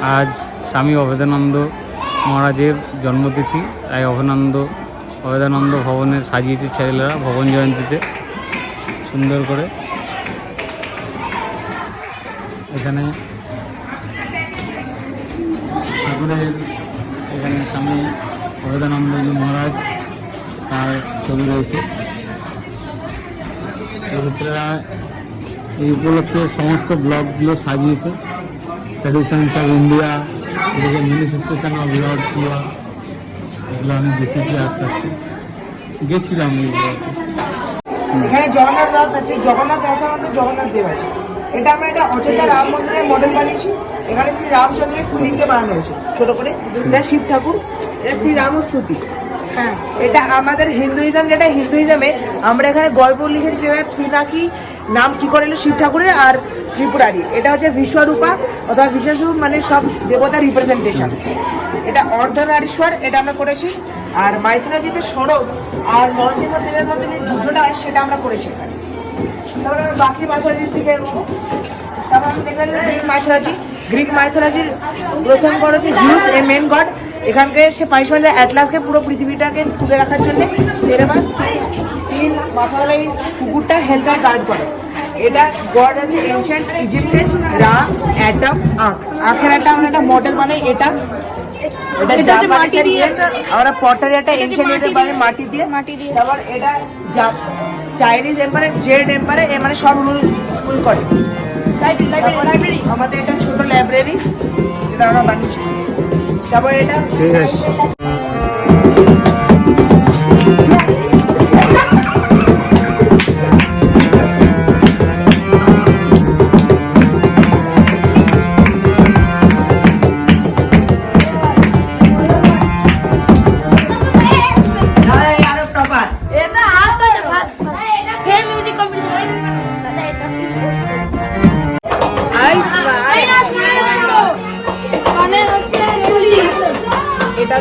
আজ স্বামী অভেদানন্দ মহারাজের জন্মতিথি। তাই অভেদানন্দ অভেদানন্দ ভবনে সাজিয়েছে ছেলেরা ভবন জয়ন্তীতে। সুন্দর করে। এখানে ঠাকুরের, এখানে স্বামী অভেদানন্দজি মহারাজ, তার ছবি রয়েছে। ছেলেরা এই উপলক্ষে সমস্ত ব্লগগুলো সাজিয়েছে। ট্র্যাডিশনস অফ ইন্ডিয়া এদিকে ম্যানিফেস্টেশন অফ লর্ড শিবা এগুলো আমি দেখেছি আস্তে আস্তে গেছিলাম এই এখানে জগন্নাথ রথ আছে জগন্নাথ রথের মধ্যে জগন্নাথ দেব আছে। এটা আমরা এটা অযোধ্যা রাম মন্দিরের মডেল বানিয়েছি। এখানে শ্রী রামচন্দ্রের কুলিকে বানানো হয়েছে ছোট করে। এটা শিব ঠাকুর এটা শ্রী রামস্তুতি। হ্যাঁ। এটা আমাদের হিন্দুইজম যেটা হিন্দুইজমে আমরা এখানে গল্প লিখেছি যেভাবে পিনাকি নাম কি করে এলো? শিব ঠাকুরের আর ত্রিপুরারি এটা হচ্ছে বিশ্বরূপা অথবা বিশ্বস্বরূপ মানে সব দেবতার রিপ্রেজেন্টেশন এটা অর্ধনারীশ্বর, এটা আমরা করেছি। আর মাইথোলজিতে সড়ক আর নরসিংহ দেবের মধ্যে যে যুদ্ধটা সেটা আমরা করেছি তারপরে আমরা বাকি মাইথোলজির থেকে তারপর আমি দেখলাম গ্রিক মাইথোলজি গ্রিক মাইথোলজির প্রথম গড হচ্ছে জিউস এ মেন গড। এখানকে সে পানিশমেন্ট অ্যাটলাসকে পুরো পৃথিবীটাকে তুলে রাখার জন্য। সেরেবাস তিন মাথাওয়ালা এই কুকুরটা হেলথ গার্ড করে। এটা গড আছে এনশিয়েন্ট ইজিপ্টের রা অ্যাডাম আঁখ আঁখের একটা আমরা একটা মডেল বানাই এটা। এটা এটা জাপানিদের মাটি দিয়ে আমরা পটারি একটা এটা এনশিয়েন্ট বানাই দিয়ে। মাটি দিয়ে। মাটি দিয়ে। তারপর এটা জাপ- চাইনিজ এম্পায়ার জেড এম্পায়ার এ মানে সব রুল রুল করে। লাইব্রেরি আমাদের এটা ছোট লাইব্রেরি যেটা আমরা বানিয়েছি। তারপর এটা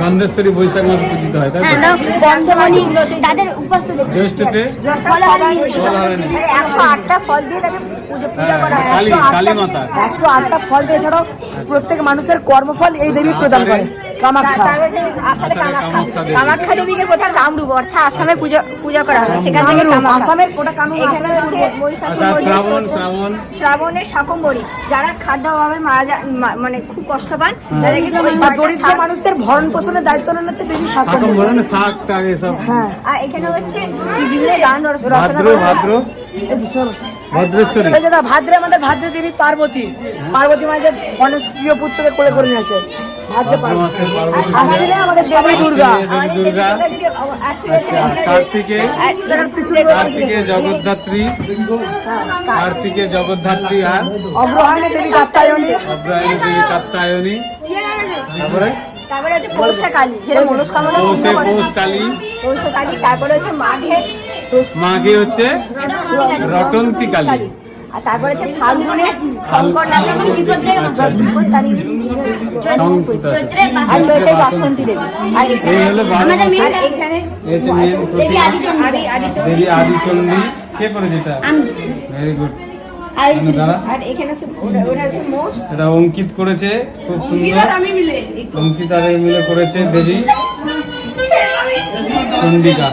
গন্ধেশ্বরী বৈশাখ মাসে পূজিত হয় তাই হ্যাঁ, না, ব্যবসা তাদের উপাস্য জ্যৈষ্ঠতে? ফলহারিণী। ফলহারিণী। একশো আটটা ফল দিয়ে তাকে পুজো পূজা হ্যাঁ, হয় একশো আটটা- কালী মাতা একশো আটটা ফল দিয়ে এছাড়াও প্রত্যেক মানুষের কর্মফল এই দেবী প্রদান করে। কামাখ্যা। আসলে কামাখ্যা। কামাখ্যা দেবীকে কামরূপ? অর্থাৎ আসামে পূজা পূজা করা হয়। সেখান থেকে আসামের কামরূপ এখানে হচ্ছে শাকম্বরী। যারা খাদ্য অভাবে মারা যায় মানে খুব কষ্ট পান হ্যাঁ। তাদেরকে দরিদ্র মানুষদের ভরণ পোষণের দায়িত্ব নেন হচ্ছে দেবী শাক টাক এসব হ্যাঁ। আর এখানে হচ্ছে বিভিন্ন গান রচনা ভাদ্র ভাদ্র। ভদ্রেশ্বরী। আমাদের ভাদ্রে দেবী পার্বতী। পার্বতী মাঝে গণেশ প্রিয় পুত্রকে কোলে করে নিয়েছে আচ্ছা, কার্তিকে। জগদ্ধাত্রী। কার্তিকে জগদ্ধাত্রী আর অগ্রহায়ণে দেবী কাত্তায়নী অগ্রায়ণী দেবী কাত্তায়নী তারপরে? তারপরে হচ্ছে পৌষা কালী যেটা মনস্কামনা পূর্ণ পৌষে করে। পৌষ কালী। পৌষা কালী তারপরে হচ্ছে মাঘে। মাঘে হচ্ছে রটন্তী কালী আর তারপরে হচ্ছে ফাল্গুনে শঙ্কর নামে আর চৈত্রে বাসন্তী দেবী। আর এখানে দেবী দেবী কে করেছে এটা? ভেরি গুড আর এখানে হচ্ছে ওটা ওটা হচ্ছে মোষ। এটা অঙ্কিত করেছে। খুব সুন্দর। আমি মিলে অঙ্কিত আর মিলে করেছে দেবী। চন্ডিকা।